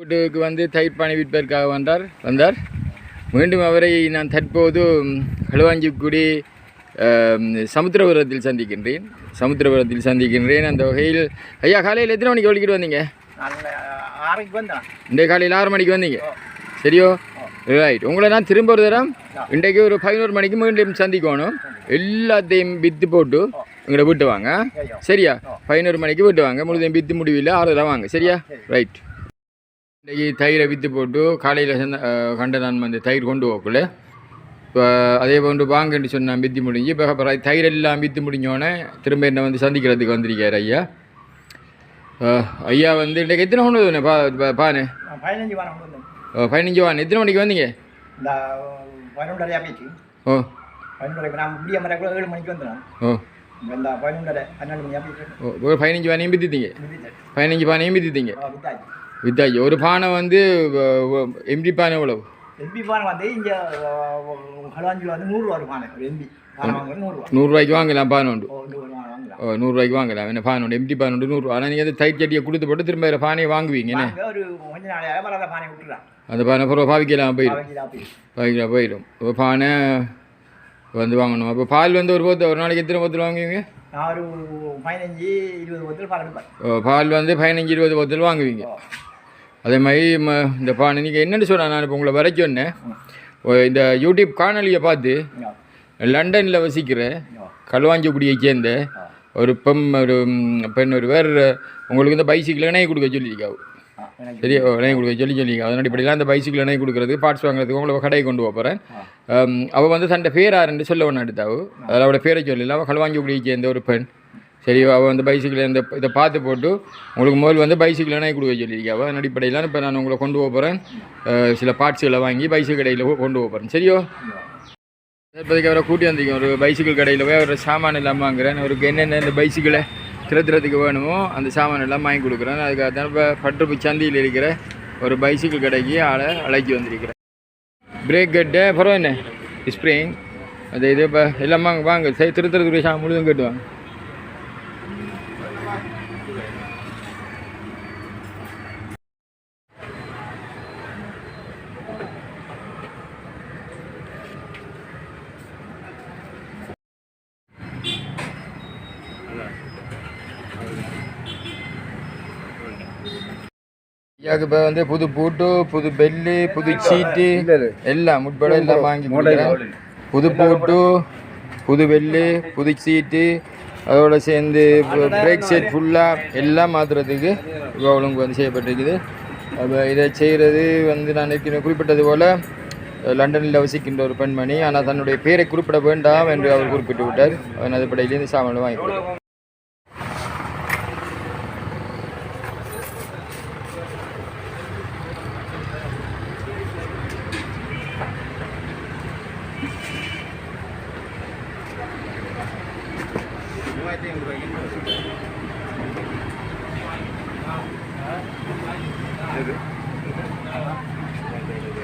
வீட்டுக்கு வந்து தயிர் பானை விற்பதற்காக வந்தார் வந்தார். மீண்டும் அவரை நான் தற்போது களுவாஞ்சிக்குடி சமுத்திரபுரத்தில் சந்திக்கின்றேன். சமுத்திரபுரத்தில் சந்திக்கின்றேன். அந்த வகையில் ஐயா காலையில் எத்தனை மணிக்கு வலிக்கிட்டு வந்தீங்க? ஆறைக்கு வந்தேன். இந்த காலையில் ஆறு மணிக்கு வந்தீங்க. சரியோ? ரைட் உங்களை நான் திரும்ப ஒரு தரம் இன்றைக்கு ஒரு பதினோரு மணிக்கு மீண்டும் சந்திக்கணும். எல்லாத்தையும் வித்து போட்டு எங்களை விட்டு வாங்க. சரியா? பதினோரு மணிக்கு விட்டு வாங்க. முழுதையும் வித்து முடிவில் ஆறு வாங்க. சரியா? ரைட் இன்றைக்கி தயிரை வித்து போட்டு காலையில் சந்த கண்ட நான் வந்து தயிர் கொண்டு போகக்குள்ள. இப்போ அதே போன்று வாங்கன்னு சொன்னேன் வித்து முடிஞ்சு இப்போ அப்புறம் தயிர் எல்லாம் வித்து முடிஞ்சோடனே திரும்ப என்ன வந்து சந்திக்கிறதுக்கு வந்திருக்கார் ஐயா. ஐயா வந்து இன்றைக்கு எத்தனை கொண்டு வந்தேன் பா பானு பதினஞ்சு வாரம் பதினஞ்சு வான் எத்தனை மணிக்கு வந்தீங்க? ஓ ஏழு மணிக்கு வந்துடுறேன் ஓ. ஓ, ஒரு பதினஞ்சு வித்துட்டீங்க? பதினஞ்சு பானையும் வித்தாச்சு ஒரு பானை வந்து எம்டி பானை எவ்வளவு? எம்பி பானை வந்து இங்கே ஹலவாஞ்சில் வந்து நூறுரூவா ஒரு பானை. எம்பி நூறுரூவாய்க்கு வாங்கலாம் பானை உண்டு. ஓ நூறுரூவாய்க்கு வாங்கலாம். என்ன பானை உண்டு? எம்டி பானை உண்டு நூறுரூவா ஆனால் நீங்கள் வந்து தயிர் சட்டியை கொடுத்து போட்டு திரும்ப வேறு பானையை வாங்குவீங்க என்ன? அந்த பானை அப்புறம் பாவிக்கலாம் போயிடும். பாவிக்கலாம் போயிடும். இப்போ பானை வந்து வாங்கணும். அப்போ பால் வந்து ஒரு போத்து ஒரு நாளைக்கு எத்தனை போத்தில் வாங்குவீங்க? ஒரு பதினஞ்சு இருபது பால் வந்து பதினஞ்சு இருபது போத்தில் வாங்குவீங்க. அதே மாதிரி ம இந்த பானை நீங்கள் என்னென்னு சொன்னேன் நான் இப்போ உங்களை வர சொன்னேன். இந்த யூடியூப் காணொலியை பார்த்து லண்டனில் வசிக்கிற களுவாஞ்சக்குடியைச் சேர்ந்த ஒரு பெண் ஒரு பெண் ஒரு வேறு உங்களுக்கு இந்த பைசிக்கிள் இணைய கொடுக்க சொல்லியிருக்காவு சரி இணைய கொடுக்க சொல்லி சொல்லியிருக்கா அதன் அடிப்படையில் அந்த பைசிக்கிள் இணைய கொடுக்குறதுக்கு பார்ட்ஸ் வாங்குறதுக்கு உங்களை கடையை கொண்டு போகிறேன் அவள் வந்து தன்னை பேராருன்னு சொல்ல ஒன்று எடுத்தாவு. அதில் அவளோட பேரை சொல்லல. அவள் களுவாஞ்சக்குடியைச் சேர்ந்த ஒரு பெண். சரி அவள் வந்து பைசிக்கிள் இந்த இதை பார்த்து போட்டு உங்களுக்கு முதல் வந்து பைசிக்கிள் இணைய கொடுக்க சொல்லியிருக்கேன். அதன் அடிப்படையில் இப்போ நான் உங்களை கொண்டு போகிறேன் சில பார்ட்ஸுகளை வாங்கி பைசிக்கிள் கடையில் கொண்டு போகிறேன் சரியோ? இப்போதைக்கு அவரை கூட்டி வந்திருக்கேன். ஒரு பைசிக்கிள் கடையில் போய் அவர் சாமான் இல்லாமல் வாங்குறேன் அவருக்கு என்னென்ன இந்த பைசிக்கிளை திருத்துறதுக்கு வேணுமோ அந்த சாமான் எல்லாம் வாங்கி கொடுக்குறேன் அதுக்காக தான் இப்போ பட்டுப்பு சந்தியில் இருக்கிற ஒரு பைசிக்கிள் கடைக்கு ஆளை அழைச்சி வந்திருக்கிறேன். பிரேக் கட்டு அப்புறம் என்ன? ஸ்ப்ரிங் அது இது இப்போ எல்லாம் வாங்க வாங்க. சரி திருத்துறதுக்குரிய சாமான் முழுதும் கட்டுவாங்க ஐயாவுக்கு இப்போ வந்து புது பூட்டு புது பெல்லு புது சீட்டு எல்லாம் உட்பட எல்லாம் வாங்கி புது பூட்டு புது பெல்லு புது சீட்டு அதோட சேர்ந்து பிரேக் செட் ஃபுல்லாக எல்லாம் மாற்றுறதுக்கு இவ்வளவு வந்து செய்யப்பட்டிருக்குது. அப்போ இதை செய்கிறது வந்து நான் குறிப்பிட்டது போல் லண்டனில் வசிக்கின்ற ஒரு பெண்மணி ஆனால் தன்னுடைய பேரை குறிப்பிட வேண்டாம் என்று அவர் குறிப்பிட்டு விட்டார். அதன் அடிப்படையில் இந்த சாமான் வாங்கி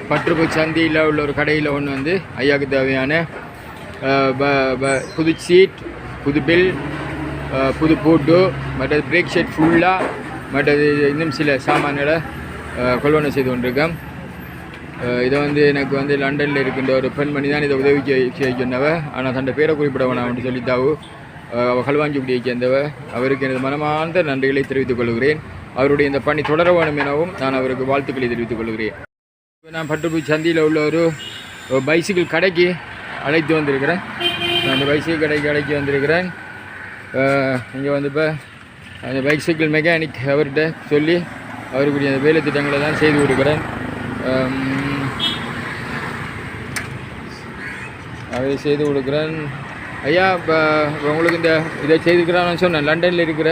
பற்றுப்பு சந்தியில் உள்ள ஒரு கடையில் ஒன்று வந்து ஐயாவுக்கு தேவையான ப- ப- புது சீட் புது பில் புது பூட்டு மற்றது பிரேக் ஷீட் ஃபுல்லாக மற்றது இன்னும் சில சாமான்களை கொள்வனை செய்து கொண்டிருக்கேன் இதை வந்து எனக்கு வந்து லண்டனில் இருக்கின்ற ஒரு பெண்மணி தான் இதை உதவி செய்ய சொன்னவ. ஆனால் தன்னை பேரை குறிப்பிட வேணாம் என்று சொல்லித்தாவு அவள் அவ சேர்ந்தவ. அவருக்கு எனது மனமார்ந்த நன்றிகளை தெரிவித்துக் கொள்கிறேன். அவருடைய இந்த பணி தொடர வேணும் எனவும் நான் அவருக்கு வாழ்த்துக்களை தெரிவித்துக் கொள்கிறேன். இப்போ நான் பட்டுப்பூ சந்தியில் உள்ள ஒரு பைசிக்கிள் கடைக்கு அழைத்து வந்திருக்கிறேன். நான் அந்த பைசிக்கிள் கடைக்கு அழைத்து வந்திருக்கிறேன். இங்கே வந்து இப்போ அந்த பைசிக்கிள் மெக்கானிக் அவர்கிட்ட சொல்லி அவருக்குரிய அந்த வேலை திட்டங்களை தான் செய்து கொடுக்குறேன். அதை செய்து கொடுக்குறேன். ஐயா இப்போ உங்களுக்கு இந்த இதை செய்திருக்கிறான்னு சொன்னேன். லண்டனில் இருக்கிற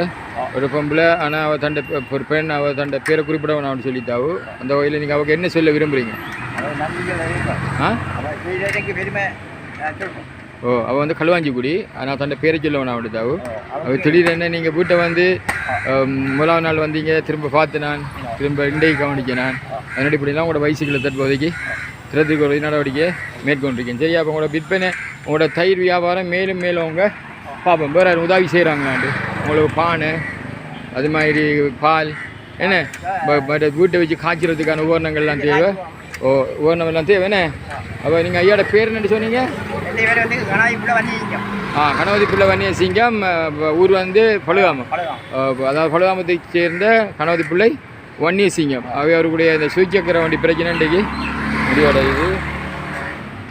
ஒரு பொம்பளை ஆனால் அவள் தண்டை ஒரு பெண் அவள் தண்டை பேரை குறிப்பிட வேணாம்னு சொல்லிட்டாவு. அந்த வகையில் நீங்கள் அவளுக்கு என்ன சொல்ல விரும்புகிறீங்க ஓ அவள் வந்து களுவாஞ்சிக்குடி ஆனால் தண்டை பேரை சொல்ல வேணாம் அப்படித்தாவு அவள் திடீரென நீங்கள் வீட்டை வந்து முதலாவது நாள் வந்தீங்க திரும்ப பார்த்து நான் திரும்ப இண்டைக்கு கவனிக்க நான். அதனுடைய இப்படிலாம் உங்களோட பைசிக்கிளை தற்போதைக்கு திறத்துக்கு ஒரு நடவடிக்கை மேற்கொண்டிருக்கேன். சரியா அப்போ உங்களோட விற்பனை உங்களோட தயிர் வியாபாரம் மேலும் மேலும் அவங்க பார்ப்போம் வேறு உதவி செய்கிறாங்களாண்டு உங்களுக்கு பானை அது மாதிரி பால் என்ன? ப- வீட்டை வச்சு காய்ச்சறதுக்கான உபகரணங்கள்லாம் தேவை? ஓ உபகரணம் எல்லாம் தேவை என்ன? அப்போ நீங்கள் ஐயாவோட பேர் என்ன சொன்னீங்க? ஆ கணபதி பிள்ளை வன்னிய சிங்கம் ஊர் வந்து பழுகாமம் அதாவது பழுகாமத்தை சேர்ந்த கணபதி பிள்ளை வன்னிய சிங்கம் அவை அவர்களுடைய இந்த சுயச்சக்கர வண்டி பிரச்சனை இன்றைக்கு. முடிவடையுது.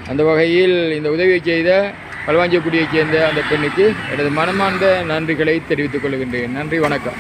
அந்த வகையில் இந்த உதவியை செய்த பல்வாஞ்சிக்குடியைச் சேர்ந்த அந்த பெண்ணுக்கு எனது மனமார்ந்த நன்றிகளை தெரிவித்துக் கொள்கின்றேன். நன்றி வணக்கம்.